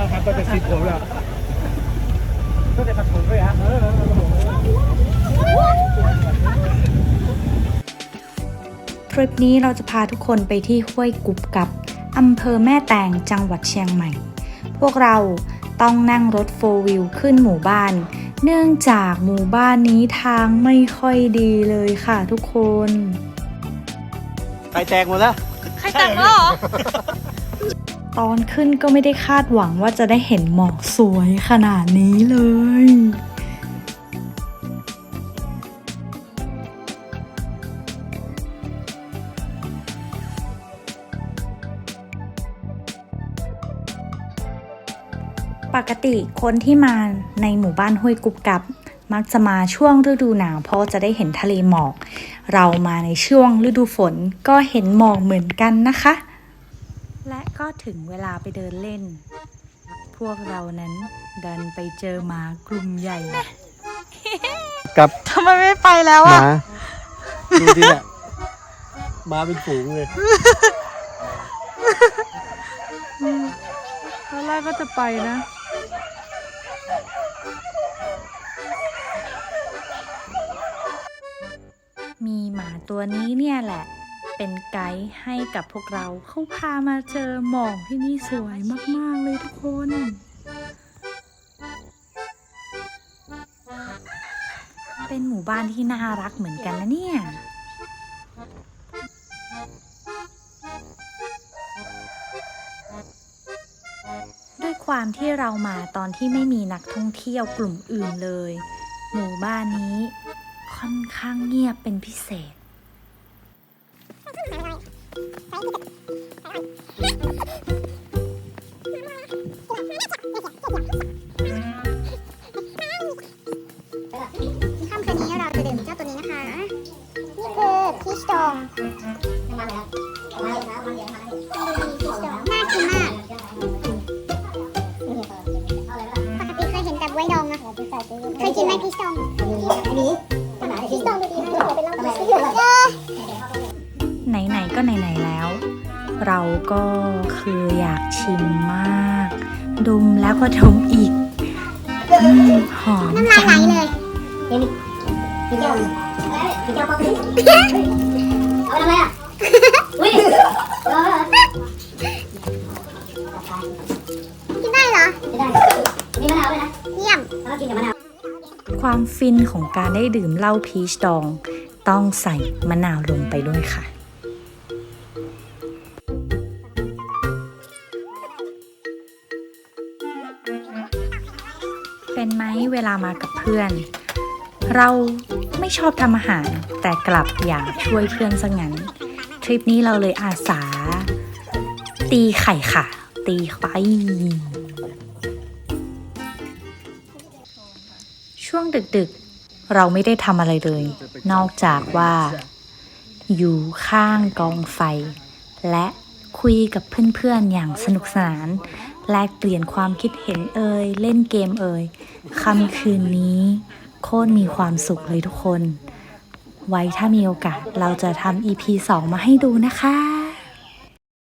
แล้วครับก็จะสิบผมแล้วก็จะตัดผมด้วยฮะเออทริปนี้เราจะพาทุกคนไปที่ห้วยกุบกับอำเภอแม่แตงจังหวัดเชียงใหม่ พวกเราต้องนั่งรถโฟวิวขึ้นหมู่บ้าน เนื่องจากหมู่บ้านนี้ทางไม่ค่อยดีเลยค่ะทุกคนไปแตกหมดแล้ว ใครแต่งแล้วเหรอ ตอนขึ้นก็ไม่ได้คาดหวังว่าจะได้เห็นหมอกสวยขนาดนี้เลยปกติคนที่มาในหมู่บ้านห้วยกุบกับ มักจะมาช่วงฤดูหนาวเพราะจะได้เห็นทะเลหมอก เรามาในช่วงฤดูฝนก็เห็นหมอกเหมือนกันนะคะ และก็ถึงเวลาไปเดินเล่น พวกเรานั้นดันไปเจอหมากลุ่มใหญ่ กับทำไมไม่ไปแล้วหอะมาดูดิเนี่ยมาเป็นฝูงเลย ตอนแรกก็จะไปนะ มีหมาตัวนี้เนี่ยแหละ เป็นไกด์ให้กับพวกเราเขาพามาเจอหมอกที่นี่สวยมาก ๆ เลยทุกคน เป็นหมู่บ้านที่น่ารักเหมือนกันนะเนี่ยด้วยความที่เรามาตอนที่ไม่มีนักท่องเที่ยวกลุ่มอื่นเลย หมู่บ้านนี้ค่อนข้างเงียบเป็นพิเศษ ค่ำคืนนี้เราจะดื่มเจ้าตัวนี้นะคะ นี่คือพีชดองดูดีพีชดองน่ากินมาก ปกติเคยเห็นแต่บวยดองนะเคยกินไหมพีชดอง ๆก็ไหนๆแล้ว เราก็คืออยากชิมมาก ดมแล้วก็ดมอีกอมหอมน้ำลายจัไหลงเลยพี่เจ้าพี่เจ้าป๊อปปี้เอาไปทำอะไรอะอุ้ยเอาไปกินได้เหรอ ไม่ได้มีมะนาวด้วยนะเยี่ยม แล้วก็กินกับมะนาว ความฟินของการได้ดื่มเหล้าพีชดอง ต้องใส่มะนาวลงไปด้วยค่ะ เป็นไหมเวลามากับเพื่อน เราไม่ชอบทำอาหาร แต่กลับอยากช่วยเพื่อนซะงั้น ทริปนี้เราเลยอาสา ตีไข่ค่ะ ตีไปช่วงดึกๆ เราไม่ได้ทำอะไรเลย นอกจากว่า อยู่ข้างกองไฟ และคุยกับเพื่อนๆอย่างสนุกสนาน แลกเปลี่ยนความคิดเห็นเอ่ยเล่นเกมเอ่ยค่ำคืนนี้ โคตรมีความสุขเลยทุกคน ไว้ถ้ามีโอกาสเราจะทำ EP 2 มาให้ดูนะคะ